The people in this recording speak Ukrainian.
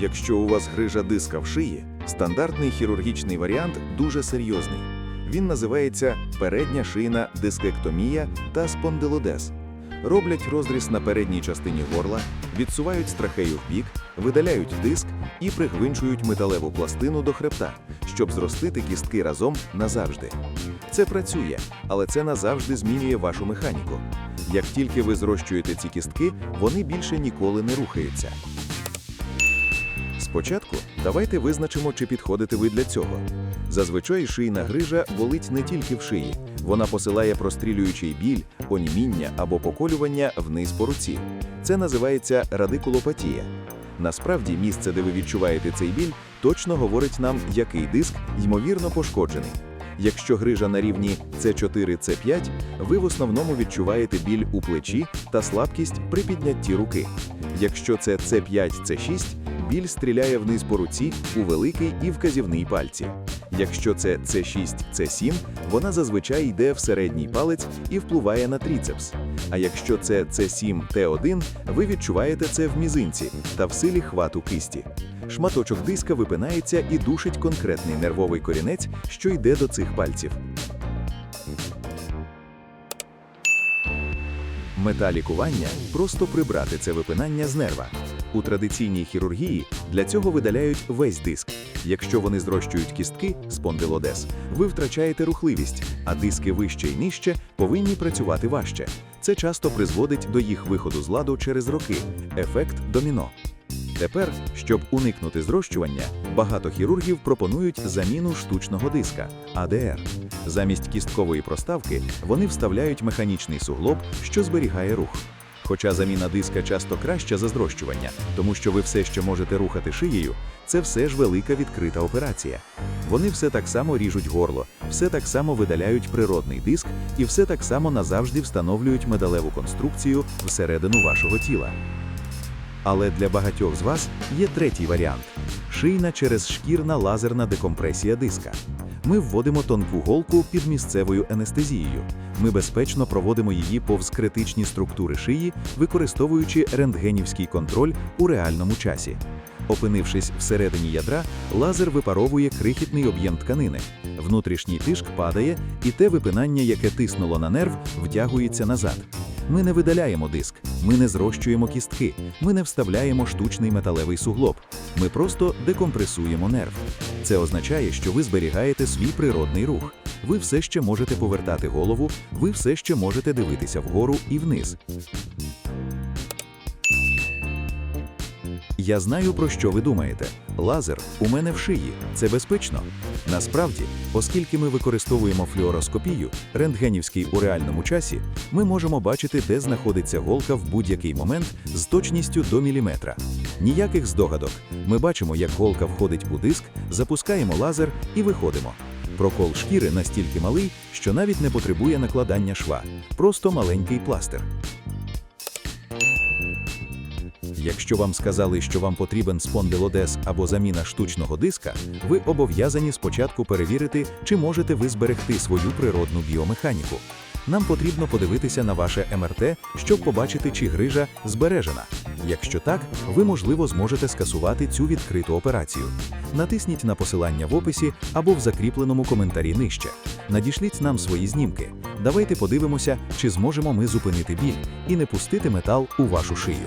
Якщо у вас грижа диска в шиї, стандартний хірургічний варіант дуже серйозний. Він називається передня шийна дискектомія та спондилодез. Роблять розріз на передній частині горла, відсувають страхею вбік, видаляють диск і пригвинчують металеву пластину до хребта, щоб зростити кістки разом назавжди. Це працює, але це назавжди змінює вашу механіку. Як тільки ви зрощуєте ці кістки, вони більше ніколи не рухаються. Спочатку давайте визначимо, чи підходите ви для цього. Зазвичай шийна грижа болить не тільки в шиї, вона посилає прострілюючий біль, оніміння або поколювання вниз по руці. Це називається радикулопатія. Насправді, місце, де ви відчуваєте цей біль, точно говорить нам, який диск ймовірно пошкоджений. Якщо грижа на рівні С4-С5, ви в основному відчуваєте біль у плечі та слабкість при піднятті руки. Якщо це С5-С6, біль стріляє вниз по руці у великий і вказівний пальці. Якщо це С6, С7, вона зазвичай йде в середній палець і впливає на тріцепс. А якщо це С7, Т1, ви відчуваєте це в мізинці та в силі хвату кисті. Шматочок диска випинається і душить конкретний нервовий корінець, що йде до цих пальців. Мета лікування просто прибрати це випинання з нерва. У традиційній хірургії для цього видаляють весь диск. Якщо вони зрощують кістки, спондилодез, ви втрачаєте рухливість, а диски вище і нижче повинні працювати важче. Це часто призводить до їх виходу з ладу через роки. Ефект доміно. Тепер, щоб уникнути зрощування, багато хірургів пропонують заміну штучного диска АДР. Замість кісткової проставки вони вставляють механічний суглоб, що зберігає рух. Хоча заміна диска часто краща за зрощування, тому що ви все ще можете рухати шиєю, це все ж велика відкрита операція. Вони все так само ріжуть горло, все так само видаляють природний диск і все так само назавжди встановлюють медалеву конструкцію всередину вашого тіла. Але для багатьох з вас є третій варіант шийна через шкірна лазерна декомпресія диска. Ми вводимо тонку голку під місцевою анестезією. Ми безпечно проводимо її повз критичні структури шиї, використовуючи рентгенівський контроль у реальному часі. Опинившись всередині ядра, лазер випаровує крихітний об'єм тканини. Внутрішній тиск падає, і те випинання, яке тиснуло на нерв, втягується назад. Ми не видаляємо диск, ми не зрощуємо кістки, ми не вставляємо штучний металевий суглоб. Ми просто декомпресуємо нерв. Це означає, що ви зберігаєте свій природний рух. Ви все ще можете повертати голову, ви все ще можете дивитися вгору і вниз. Я знаю, про що ви думаєте. Лазер у мене в шиї. Це безпечно. Насправді, оскільки ми використовуємо флюороскопію, рентгенівський у реальному часі, ми можемо бачити, де знаходиться голка в будь-який момент з точністю до міліметра. Ніяких здогадок. Ми бачимо, як голка входить у диск, запускаємо лазер і виходимо. Прокол шкіри настільки малий, що навіть не потребує накладання шва, просто маленький пластир. Якщо вам сказали, що вам потрібен спондилодез або заміна штучного диска, ви обов'язані спочатку перевірити, чи можете ви зберегти свою природну біомеханіку. Нам потрібно подивитися на ваше МРТ, щоб побачити, чи грижа збережена. Якщо так, ви можливо зможете скасувати цю відкриту операцію. Натисніть на посилання в описі або в закріпленому коментарі нижче. Надішліть нам свої знімки. Давайте подивимося, чи зможемо ми зупинити біль і не пустити метал у вашу шию.